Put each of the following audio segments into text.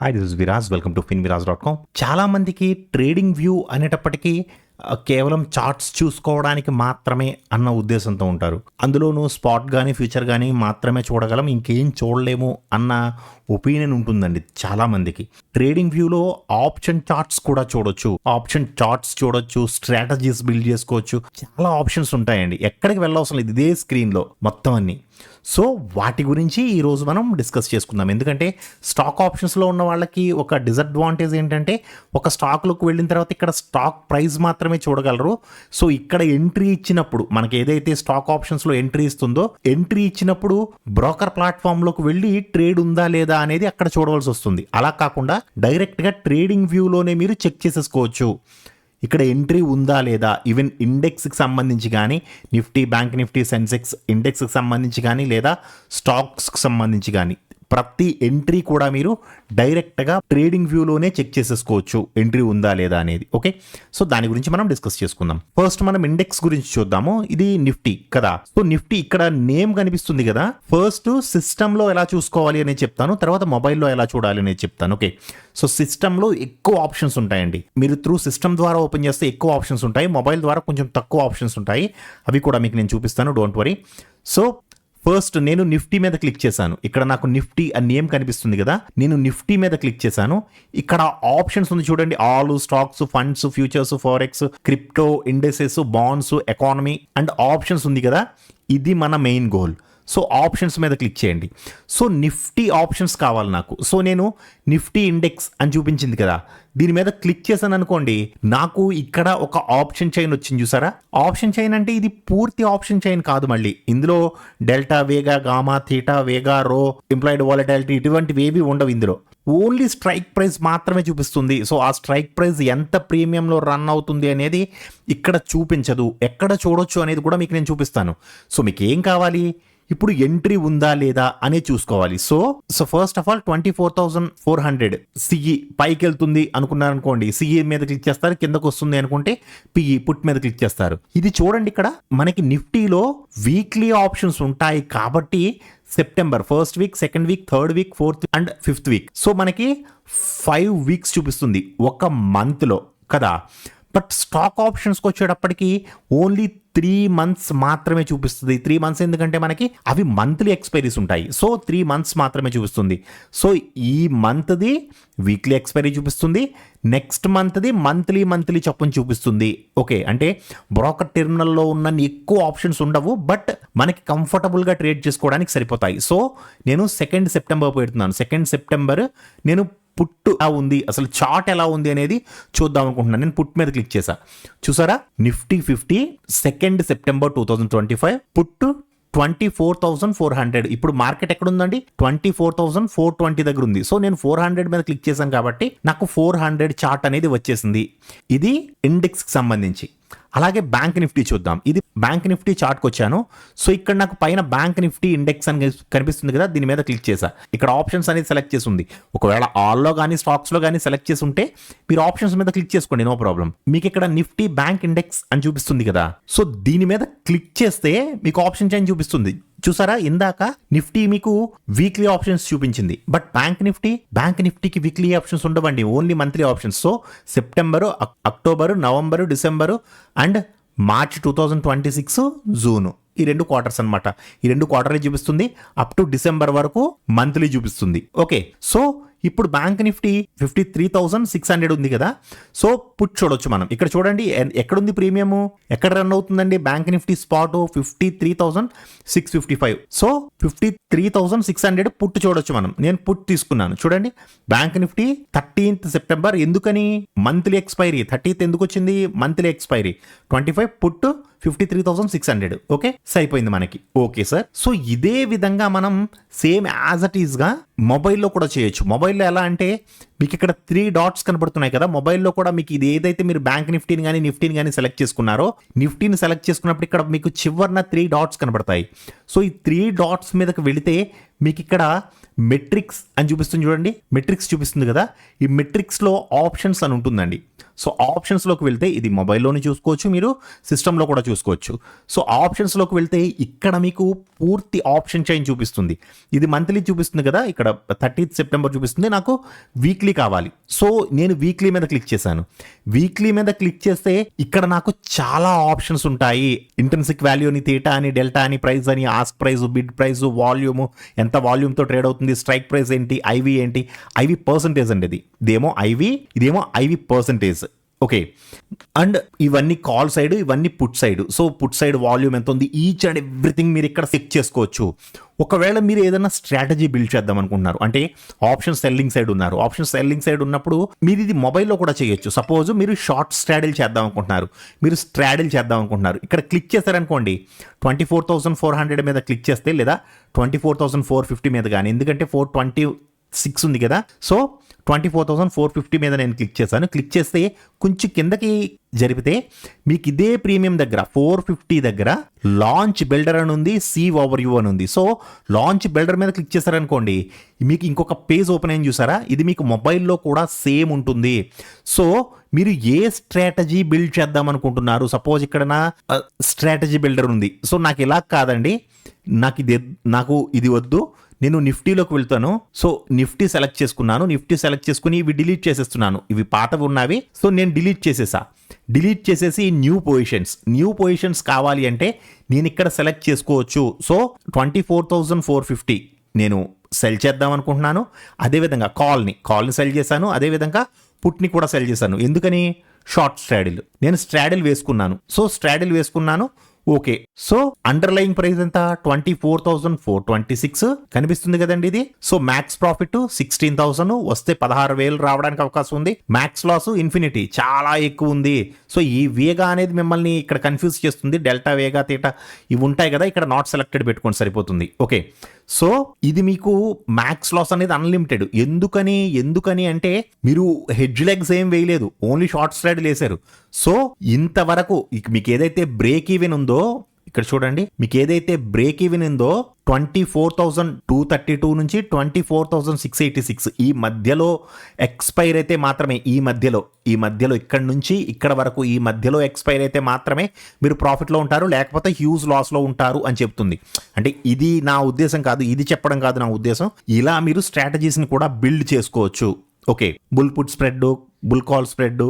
Hi this is Viraj welcome to fin Viraj dot com చాలామందికి trading view అనేటప్పటికీ కేవలం charts చూసుకోవడానికి మాత్రమే అన్న ఉద్దేశంతో ఉంటారు. అందులోనూ స్పాట్ కానీ ఫ్యూచర్ కానీ మాత్రమే చూడగలం ఇంకేం చూడలేము అన్న ఒపీనియన్ ఉంటుందండి చాలామందికి. ట్రేడింగ్ వ్యూలో ఆప్షన్ చార్ట్స్ కూడా చూడొచ్చు. ఆప్షన్ చార్ట్స్ చూడొచ్చు స్ట్రాటజీస్ బిల్డ్ చేసుకోవచ్చు. చాలా ఆప్షన్స్ ఉంటాయండి. ఎక్కడికి వెళ్ళవసరం లేదు ఇదే స్క్రీన్లో మొత్తం అన్ని. సో వాటి గురించి ఈరోజు మనం డిస్కస్ చేసుకుందాం. ఎందుకంటే స్టాక్ ఆప్షన్స్లో ఉన్న వాళ్ళకి ఒక డిసడ్వాంటేజ్ ఏంటంటే ఒక స్టాక్లోకి వెళ్ళిన తర్వాత ఇక్కడ స్టాక్ ప్రైస్ మాత్రమే చూడగలరు. సో ఇక్కడ ఎంట్రీ ఇచ్చినప్పుడు మనకి ఏదైతే స్టాక్ ఆప్షన్స్లో ఎంట్రీ ఇస్తుందో ఎంట్రీ ఇచ్చినప్పుడు బ్రోకర్ ప్లాట్ఫామ్లోకి వెళ్ళి ట్రేడ్ ఉందా లేదా అనేది అక్కడ చూడవలసి వస్తుంది. అలా కాకుండా డైరెక్ట్గా ట్రేడింగ్ వ్యూలోనే మీరు చెక్ చేసేసుకోవచ్చు. ఇక్కడ ఎంట్రీ ఉందా లేదా? ఈవెన్ ఇండెక్స్కి సంబంధించి కానీ నిఫ్టీ బ్యాంక్ నిఫ్టీ సెన్సెక్స్ ఇండెక్స్కి సంబంధించి కానీ లేదా స్టాక్స్కి సంబంధించి కానీ ప్రతి ఎంట్రీ కూడా మీరు డైరెక్ట్గా ట్రేడింగ్ వ్యూలోనే చెక్ చేసేసుకోవచ్చు. ఎంట్రీ ఉందా లేదా అనేది. ఓకే? సో దాని గురించి మనం డిస్కస్ చేసుకుందాం. ఫస్ట్ మనం ఇండెక్స్ గురించి చూద్దాము. ఇది నిఫ్టీ కదా. సో నిఫ్టీ ఇక్కడ నేమ్ కనిపిస్తుంది కదా. ఫస్ట్ సిస్టంలో ఎలా చూసుకోవాలి అనేది చెప్తాను. తర్వాత మొబైల్లో ఎలా చూడాలి అనేది చెప్తాను. ఓకే? సో సిస్టంలో ఎక్కువ ఆప్షన్స్ ఉంటాయండి. మీరు త్రూ సిస్టమ్ ద్వారా ఓపెన్ చేస్తే ఎక్కువ ఆప్షన్స్ ఉంటాయి. మొబైల్ ద్వారా కొంచెం తక్కువ ఆప్షన్స్ ఉంటాయి. అవి కూడా మీకు నేను చూపిస్తాను. Don't worry. సో ఫస్ట్ నేను నిఫ్టీ మీద క్లిక్ చేశాను. ఇక్కడ నాకు నిఫ్టీ అని నేమ్ కనిపిస్తుంది కదా నేను నిఫ్టీ మీద క్లిక్ చేశాను. ఇక్కడ ఆప్షన్స్ ఉంది చూడండి. All stocks funds futures forex crypto indices bonds economy and options ఉంది కదా. ఇది మన మెయిన్ గోల్ సో ఆప్షన్స్ మీద క్లిక్ చేయండి. సో నిఫ్టీ ఆప్షన్స్ కావాలి నాకు. సో నేను నిఫ్టీ ఇండెక్స్ అని చూపించింది కదా. దీని మీద క్లిక్ చేశాను అనుకోండి నాకు ఇక్కడ ఒక ఆప్షన్ చైన్ వచ్చింది చూసారా? ఆప్షన్ చైన్ అంటే ఇది పూర్తి ఆప్షన్ చైన్ కాదు మళ్ళీ. ఇందులో delta vega gamma theta vega rho implied volatility ఇటువంటివి ఏవి ఉండవు ఇందులో. ఓన్లీ స్ట్రైక్ ప్రైస్ మాత్రమే చూపిస్తుంది. సో ఆ స్ట్రైక్ ప్రైస్ ఎంత ప్రీమియంలో రన్ అవుతుంది అనేది ఇక్కడ చూపించదు. ఎక్కడ చూడొచ్చు అనేది కూడా మీకు నేను చూపిస్తాను. సో మీకు ఏం కావాలి? ఇప్పుడు ఎంట్రీ ఉందా లేదా అనే చూసుకోవాలి. So so first of all twenty four thousand four hundred CE పైకి వెళ్తుంది అనుకున్నారు అనుకోండి సిఈ మీద క్లిక్ చేస్తారు కిందకు వస్తుంది అనుకుంటే పిఈ పుట్ మీద క్లిక్ చేస్తారు. ఇది చూడండి ఇక్కడ మనకి నిఫ్టీలో వీక్లీ ఆప్షన్స్ ఉంటాయి కాబట్టి September first week second week third week fourth and fifth week so మనకి ఫైవ్ వీక్స్ చూపిస్తుంది ఒక మంత్లో కదా? బట్ స్టాక్ ఆప్షన్స్కి వచ్చేటప్పటికి ఓన్లీ త్రీ మంత్స్ మాత్రమే చూపిస్తుంది. త్రీ మంత్స్ ఎందుకంటే మనకి అవి మంత్లీ ఎక్స్పైరీస్ ఉంటాయి. సో త్రీ మంత్స్ మాత్రమే చూపిస్తుంది. సో ఈ మంత్ది వీక్లీ ఎక్స్పైరీ చూపిస్తుంది. నెక్స్ట్ మంత్ది మంత్లీ మంత్లీ చొప్పున చూపిస్తుంది. ఓకే అంటే బ్రోకర్ టెర్మినల్లో ఉన్న ఎక్కువ ఆప్షన్స్ ఉండవు బట్ మనకి కంఫర్టబుల్గా ట్రేడ్ చేసుకోవడానికి సరిపోతాయి. సో నేను సెకండ్ సెప్టెంబర్ పెడుతున్నాను. సెకండ్ సెప్టెంబర్ నేను పుట్టు ఎలా ఉంది అసలు చార్ట్ ఎలా ఉంది అనేది చూద్దాం అనుకుంటున్నాను. నేను పుట్ మీద క్లిక్ చేశా. చూసారా? Nifty fifty second September two thousand twenty five put twenty four thousand four hundred. ఇప్పుడు మార్కెట్ ఎక్కడ ఉందండి twenty four thousand four twenty దగ్గర ఉంది. సో నేను ఫోర్ హండ్రెడ్ మీద క్లిక్ చేశాను కాబట్టి నాకు ఫోర్ హండ్రెడ్ చార్ట్ అనేది వచ్చేసింది. ఇది ఇండెక్స్కి సంబంధించి. అలాగే బ్యాంక్ నిఫ్టీ చూద్దాం. ఇది బ్యాంక్ నిఫ్టీ చార్ట్కి వచ్చాను. సో ఇక్కడ నాకు పైన బ్యాంక్ నిఫ్టీ ఇండెక్స్ అని కనిపిస్తుంది కదా దీని మీద క్లిక్ చేశా. ఇక్కడ ఆప్షన్స్ అనేది సెలెక్ట్ చేసి ఉంది. ఒకవేళ ఆల్లో కానీ స్టాక్స్లో కానీ సెలెక్ట్ చేసి ఉంటే మీరు ఆప్షన్స్ మీద క్లిక్ చేసుకోండి నో ప్రాబ్లం మీకు ఇక్కడ నిఫ్టీ బ్యాంక్ ఇండెక్స్ అని చూపిస్తుంది కదా. సో దీని మీద క్లిక్ చేస్తే మీకు ఆప్షన్ చైన్ చూపిస్తుంది. చూసారా? ఇందాక నిఫ్టీ మీకు వీక్లీ ఆప్షన్స్ చూపించింది. బట్ బ్యాంక్ నిఫ్టీ బ్యాంక్ నిఫ్టీకి వీక్లీ ఆప్షన్స్ ఉండవండి. Only monthly options. So September October November December and March two thousand twenty six June. ఈ రెండు క్వార్టర్స్ అన్నమాట. ఈ రెండు క్వార్టర్లు చూపిస్తుంది. అప్ టు డిసెంబర్ వరకు మంత్లీ చూపిస్తుంది. ఓకే. సో ఇప్పుడు bank Nifty fifty three thousand six hundred ఉంది కదా. సో పుట్ చూడొచ్చు మనం. ఇక్కడ చూడండి ఎక్కడ ఎక్కడుంది ప్రీమియము? ఎక్కడ రన్ అవుతుందండి? Bank Nifty spot fifty three thousand six fifty five. So fifty three thousand six hundred put చూడొచ్చు మనం. నేను పుట్ తీసుకున్నాను. చూడండి బ్యాంక్ నిఫ్టీ థర్టీన్త్ సెప్టెంబర్ ఎందుకని? Monthly expiry. థర్టీన్త్ ఎందుకు వచ్చింది monthly expiry. Twenty five put fifty three thousand six hundred okay సరిపోయింది మనకి. ఓకే సార్ సో ఇదే విధంగా మనం సేమ్ యాజ్ అట్ ఈస్గా మొబైల్లో కూడా చేయొచ్చు. మొబైల్లో ఎలా అంటే మీకు ఇక్కడ త్రీ డాట్స్ కనబడుతున్నాయి కదా. మొబైల్లో కూడా మీకు ఇది ఏదైతే మీరు బ్యాంక్ నిఫ్టీని కానీ నిఫ్టీని కానీ సెలెక్ట్ చేసుకున్నారో నిఫ్టీని సెలెక్ట్ చేసుకున్నప్పుడు ఇక్కడ మీకు చివరిన త్రీ డాట్స్ కనబడతాయి సో ఈ త్రీ డాట్స్ మీదకి వెళితే మీకు ఇక్కడ మెట్రిక్స్ అని చూపిస్తుంది చూడండి. మెట్రిక్స్ చూపిస్తుంది కదా. ఈ మెట్రిక్స్లో ఆప్షన్స్ అని ఉంటుందండి. సో ఆప్షన్స్లోకి వెళ్తే ఇది మొబైల్లోనే చూసుకోవచ్చు మీరు సిస్టంలో కూడా చూసుకోవచ్చు. సో ఆప్షన్స్లోకి వెళ్తే ఇక్కడ మీకు పూర్తి ఆప్షన్ చైన్ చూపిస్తుంది. ఇది మంత్లీ చూపిస్తుంది కదా. ఇక్కడ థర్టీత్ సెప్టెంబర్ చూపిస్తుంది. నాకు వీక్లీ కావాలి. సో నేను వీక్లీ మీద క్లిక్ చేశాను. వీక్లీ మీద క్లిక్ చేస్తే ఇక్కడ నాకు చాలా ఆప్షన్స్ ఉంటాయి. ఇంటర్న్సిక్ వాల్యూ అని తీటా అని డెల్టా అని ప్రైస్ అని ask price bid price volume ఎంత వాల్యూమ్తో ట్రేడ్ అవుతుంది స్ట్రైక్ ప్రైస్ ఏంటి ఐవి ఏంటి ఐవి పర్సంటేజ్ అండి ఇది. ఇదేమో ఐవి ఇదేమో ఐవి పర్సంటేజ్ ఓకే అండ్ ఇవన్నీ కాల్ సైడ్ ఇవన్నీ put side so put side volume ఎంత ఉంది? ఈచ్ అండ్ ఎవ్రీథింగ్ మీరు ఇక్కడ చెక్ చేసుకోవచ్చు. ఒకవేళ మీరు ఏదైనా స్ట్రాటజీ బిల్డ్ చేద్దాం అనుకుంటున్నారు. అంటే ఆప్షన్ సెల్లింగ్ సైడ్ ఉన్నారు. ఆప్షన్ సెల్లింగ్ సైడ్ ఉన్నప్పుడు మీరు ఇది మొబైల్లో కూడా చేయొచ్చు. సపోజ్ మీరు షార్ట్ స్ట్రాడిల్ చేద్దాం అనుకుంటున్నారు. మీరు స్ట్రాడిల్ చేద్దాం అనుకుంటున్నారు. ఇక్కడ క్లిక్ చేశారనుకోండి twenty four thousand four hundred మీద క్లిక్ చేస్తే లేదా twenty four thousand four fifty మీద కానీ ఎందుకంటే ఫోర్ ట్వంటీ సిక్స్ ఉంది కదా. So twenty four thousand four fifty మీద నేను క్లిక్ చేశాను. క్లిక్ చేస్తే కొంచెం కిందకి జరిపితే మీకు ఇదే ప్రీమియం దగ్గర ఫోర్ ఫిఫ్టీ దగ్గర లాంచ్ బిల్డర్ అని ఉంది సీ ఓవర్ యూ అని ఉంది. సో లాంచ్ బిల్డర్ మీద క్లిక్ చేశారనుకోండి మీకు ఇంకొక పేజ్ ఓపెన్ అయింది చూసారా? ఇది మీకు మొబైల్లో కూడా సేమ్ ఉంటుంది. సో మీరు ఏ స్ట్రాటజీ బిల్డ్ చేద్దాం అనుకుంటున్నారు? సపోజ్ ఇక్కడ నా స్ట్రాటజీ బిల్డర్ ఉంది. సో నాకు ఇలా కాదండి. నాకు ఇది నాకు ఇది వద్దు. నేను నిఫ్టీలోకి వెళ్తాను సో నిఫ్టీ సెలెక్ట్ చేసుకున్నాను నిఫ్టీ సెలెక్ట్ చేసుకుని ఇవి డిలీట్ చేసేస్తున్నాను. ఇవి పాతవి ఉన్నవి సో నేను డిలీట్ చేసేసా. డిలీట్ చేసేసి న్యూ పొజిషన్స్ న్యూ పొజిషన్స్ కావాలి అంటే నేను ఇక్కడ సెలెక్ట్ చేసుకోవచ్చు. So twenty four thousand four fifty నేను సెల్ చేద్దాం అనుకుంటున్నాను. అదేవిధంగా కాల్ని కాల్ని సెల్ చేశాను అదేవిధంగా పుట్ని కూడా సెల్ చేశాను. ఎందుకని? Short straddle. నేను స్ట్రాడిల్ వేసుకున్నాను. సో స్ట్రాడిల్ వేసుకున్నాను. ఓకే. సో అండర్లయింగ్ ప్రైస్ ఎంత? Twenty four thousand four twenty six కనిపిస్తుంది కదండి ఇది. So max profit sixteen thousand వస్తే పదహారు వేలు రావడానికి అవకాశం ఉంది. మ్యాక్స్ లాస్ ఇన్ఫినిటీ చాలా ఎక్కువ ఉంది. సో ఈ వేగా అనేది మిమ్మల్ని ఇక్కడ కన్ఫ్యూజ్ చేస్తుంది. డెల్టా వేగా తీటా ఇవి ఉంటాయి కదా ఇక్కడ నాట్ సెలెక్టెడ్ పెట్టుకోండి సరిపోతుంది. ఓకే. సో ఇది మీకు మ్యాక్స్ లాస్ అనేది అన్లిమిటెడ్ ఎందుకని? ఎందుకని అంటే మీరు హెడ్జ్ లెగ్స్ ఏం వేయలేదు. ఓన్లీ షార్ట్ స్ట్రైడ్ వేశారు. సో ఇంతవరకు మీకు ఏదైతే బ్రేక్ ఈవెన్ ఉందో ఇక్కడ చూడండి మీకు ఏదైతే బ్రేక్ ఈవెన్ ఉందో twenty four thousand two thirty two నుంచి twenty four thousand six eighty six ఈ మధ్యలో ఎక్స్పైర్ అయితే మాత్రమే ఈ మధ్యలో ఈ మధ్యలో ఇక్కడ నుంచి ఇక్కడ వరకు ఈ మధ్యలో ఎక్స్పైర్ అయితే మాత్రమే మీరు ప్రాఫిట్లో ఉంటారు లేకపోతే హ్యూజ్ లాస్లో ఉంటారు అని చెప్తుంది. అంటే ఇది నా ఉద్దేశం కాదు ఇది చెప్పడం కాదు నా ఉద్దేశం. ఇలా మీరు స్ట్రాటజీస్ని కూడా బిల్డ్ చేసుకోవచ్చు. Okay bull put spread bull call spread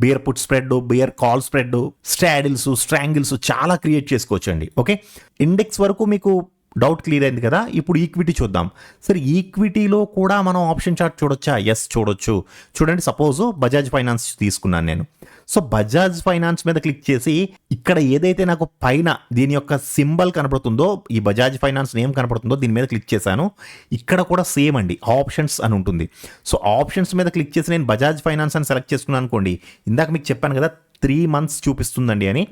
bear put spread bear call spread straddles strangles చాలా క్రియేట్ చేసుకోవచ్చండి ఓకే? ఇండెక్స్ వరకు మీకు డౌట్ క్లియర్ అయింది కదా ఇప్పుడు ఈక్విటీ చూద్దాం. సరే ఈక్విటీలో కూడా మనం ఆప్షన్ చార్ట్ చూడొచ్చా? ఎస్ చూడొచ్చు. చూడండి సపోజ్ బజాజ్ ఫైనాన్స్ తీసుకున్నాను నేను. సో బజాజ్ ఫైనాన్స్ మీద క్లిక్ చేసి ఇక్కడ ఏదైతే నాకు పైన దీని యొక్క సింబల్ కనపడుతుందో ఈ బజాజ్ ఫైనాన్స్ నేమ్ కనపడుతుందో దీని మీద క్లిక్ చేశాను. ఇక్కడ కూడా సేమ్ అండి ఆప్షన్స్ అని ఉంటుంది. సో ఆప్షన్స్ మీద క్లిక్ చేసి నేను బజాజ్ ఫైనాన్స్ అని సెలెక్ట్ చేసుకున్నాను అనుకోండి ఇందాక మీకు చెప్పాను కదా త్రీ మంత్స్ చూపిస్తుందండి అని.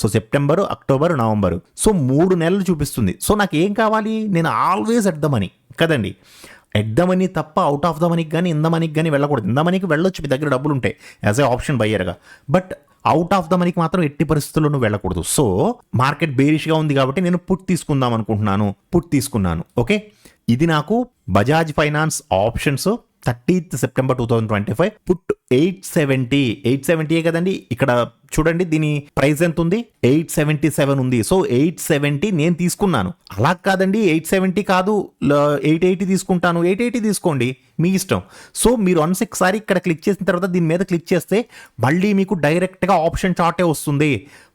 So September October November. So మూడు నెలలు చూపిస్తుంది. సో నాకు ఏం కావాలి? నేను ఆల్వేస్ అర్థమని కదండి? ఎట్ ద మనీ తప్ప అవుట్ ఆఫ్ ద మనీకి కానీ ఇన్ ద మనీకి కానీ వెళ్ళకూడదు. ఇన్ ద మనీకి వెళ్ళొచ్చు మీ దగ్గర డబ్బులు ఉంటాయి యాజ్ ఏ ఆప్షన్ బయ్యర్గా బట్ అవుట్ ఆఫ్ ద మనీకి మాత్రం ఎట్టి పరిస్థితుల్లోనూ వెళ్ళకూడదు. సో మార్కెట్ బేరిష్గా ఉంది కాబట్టి నేను పుట్ తీసుకుందాం అనుకుంటున్నాను. పుట్ తీసుకున్నాను. ఓకే ఇది నాకు Bajaj Finance options thirtieth September two thousand twenty five put eight seventy eight సెవెంటీయే కదండి? ఇక్కడ చూడండి దీని ప్రైస్ ఎంత ఉంది ఎయిట్ సెవెంటీ సెవెన్ ఉంది. సో ఎయిట్ సెవెంటీ నేను తీసుకున్నాను. అలా కాదండి ఎయిట్ సెవెంటీ కాదు. ఎయిట్ ఎయిటీ తీసుకుంటాను. ఎయిట్ ఎయిటీ తీసుకోండి మీ ఇష్టం. సో మీరు వన్స్ ఒకసారి ఇక్కడ క్లిక్ చేసిన తర్వాత దీని మీద క్లిక్ చేస్తే మళ్ళీ మీకు డైరెక్ట్గా ఆప్షన్ చార్టే వస్తుంది.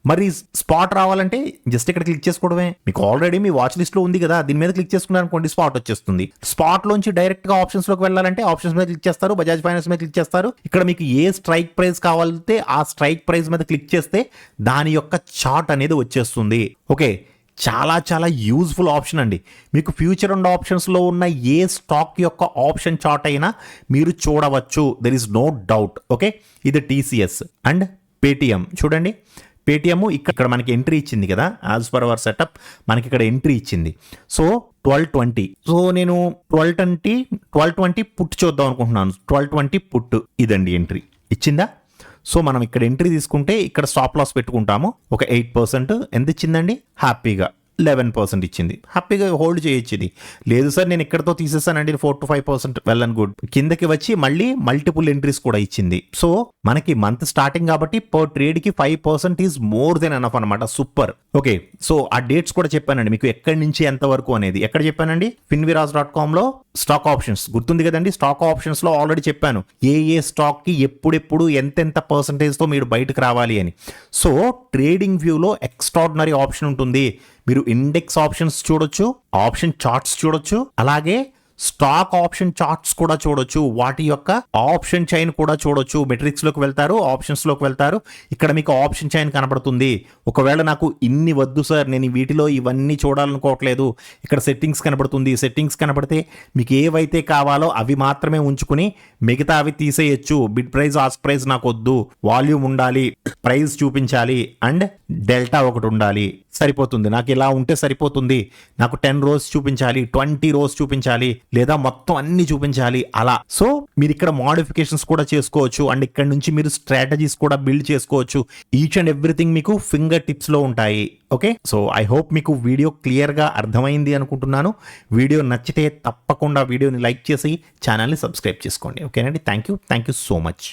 మరి స్పాట్ రావాలంటే జస్ట్ ఇక్కడ క్లిక్ చేసుకోవడమే. మీకు ఆల్రెడీ మీ వాచ్ లిస్ట్లో ఉంది కదా దీని మీద క్లిక్ చేసుకున్నారు అనుకోండి స్పాట్ వచ్చేస్తుంది. స్పాట్లోంచి డైరెక్ట్గా ఆప్షన్స్లోకి వెళ్ళాలంటే ఆప్షన్స్ మీద క్లిక్ చేస్తారు బజాజ్ ఫైనాన్స్ మీద క్లిక్ చేస్తారు. ఇక్కడ మీకు ఏ స్ట్రైక్ ప్రైస్ కావాలంటే ఆ స్ట్రైక్ ప్రైస్ మీద క్లిక్ చేస్తే దాని యొక్క చార్ట్ అనేది వచ్చేస్తుంది. ఓకే? చాలా చాలా యూజ్ఫుల్ ఆప్షన్ అండి. మీకు ఫ్యూచర్ అండ్ ఆప్షన్స్లో ఉన్న ఏ స్టాక్ యొక్క ఆప్షన్ చార్ట్ అయినా మీరు చూడవచ్చు. There is no doubt okay? ఇది టీసీఎస్ అండ్ పేటిఎం. చూడండి. పేటిఎం ఇక్కడ మనకి ఎంట్రీ ఇచ్చింది కదా? యాజ్ పర్ అవర్ సెటప్ మనకి ఇక్కడ ఎంట్రీ ఇచ్చింది. So twelve twenty. సో నేను twelve twenty twelve twenty put చూద్దాం అనుకుంటున్నాను. ట్వెల్వ్ ట్వంటీ పుట్ ఇదండి ఎంట్రీ. ఇచ్చిందా? సో మనం ఇక్కడ ఎంట్రీ తీసుకుంటే ఇక్కడ స్టాప్ లాస్ పెట్టుకుంటాము. ఒక ఎయిట్ పర్సెంట్ ఎంత ఇచ్చిందండి? హ్యాపీగా లెవెన్ పర్సెంట్ ఇచ్చింది. హ్యాపీగా హోల్డ్ చేయొచ్చు ఇది లేదు సార్ నేను ఇక్కడతో తీసేసానండి four to five percent well and good కిందకి వచ్చి మళ్ళీ మల్టిపుల్ ఎంట్రీస్ కూడా ఇచ్చింది. సో మనకి మంత్ స్టార్టింగ్ కాబట్టి per ట్రేడ్కి five percent is more than enough అనమాట సూపర్ ఓకే సో ఆ డేట్స్ కూడా చెప్పానండి. మీకు ఎక్కడి నుంచి ఎంత వరకు అనేది. ఎక్కడ చెప్పానండి? ఫిన్విరాజ్ డాట్ కామ్లో స్టాక్ ఆప్షన్స్ గుర్తుంది కదండి? స్టాక్ ఆప్షన్స్లో ఆల్రెడీ చెప్పాను. ఏ ఏ స్టాక్కి ఎప్పుడెప్పుడు ఎంతెంత పర్సంటేజ్తో మీరు బయటకు రావాలి అని. సో ట్రేడింగ్ వ్యూలో ఎక్స్ట్రాడినరీ ఆప్షన్ ఉంటుంది. మీరు ఇండెక్స్ ఆప్షన్స్ చూడొచ్చు ఆప్షన్ చార్ట్స్ చూడొచ్చు అలాగే స్టాక్ ఆప్షన్ చార్ట్స్ కూడా చూడొచ్చు. వాటి యొక్క ఆప్షన్ చైన్ కూడా చూడొచ్చు. మెట్రిక్స్లోకి వెళ్తారు ఆప్షన్స్లోకి వెళ్తారు. ఇక్కడ మీకు ఆప్షన్ చైన్ కనబడుతుంది. ఒకవేళ నాకు ఇన్ని వద్దు సార్ నేను వీటిలో ఇవన్నీ చూడాలనుకోవట్లేదు. ఇక్కడ సెట్టింగ్స్ కనబడుతుంది. సెట్టింగ్స్ కనబడితే మీకు ఏవైతే కావాలో అవి మాత్రమే ఉంచుకుని మిగతా అవి తీసేయచ్చు. బిడ్ ప్రైజ్ ఆస్క్ ప్రైజ్ నాకు వద్దు. వాల్యూమ్ ఉండాలి ప్రైస్ చూపించాలి అండ్ డెల్టా ఒకటి ఉండాలి. సరిపోతుంది. నాకు ఇలా ఉంటే సరిపోతుంది. నాకు టెన్ రోస్ చూపించాలి ట్వంటీ రోస్ చూపించాలి. లేదా మొత్తం అన్ని చూపించాలి అలా. సో మీరు ఇక్కడ మోడిఫికేషన్స్ కూడా చేసుకోవచ్చు. అండ్ ఇక్కడ నుంచి మీరు స్ట్రాటజీస్ కూడా బిల్డ్ చేసుకోవచ్చు. ఈచ్ అండ్ ఎవ్రీథింగ్ మీకు ఫింగర్ టిప్స్లో ఉంటాయి. ఓకే సో ఐ హోప్ మీకు వీడియో క్లియర్గా అర్థమైంది అనుకుంటున్నాను. వీడియో నచ్చితే తప్పకుండా వీడియోని లైక్ చేసి ఛానల్ని సబ్స్క్రైబ్ చేసుకోండి. ఓకేనండి thank you thank you so much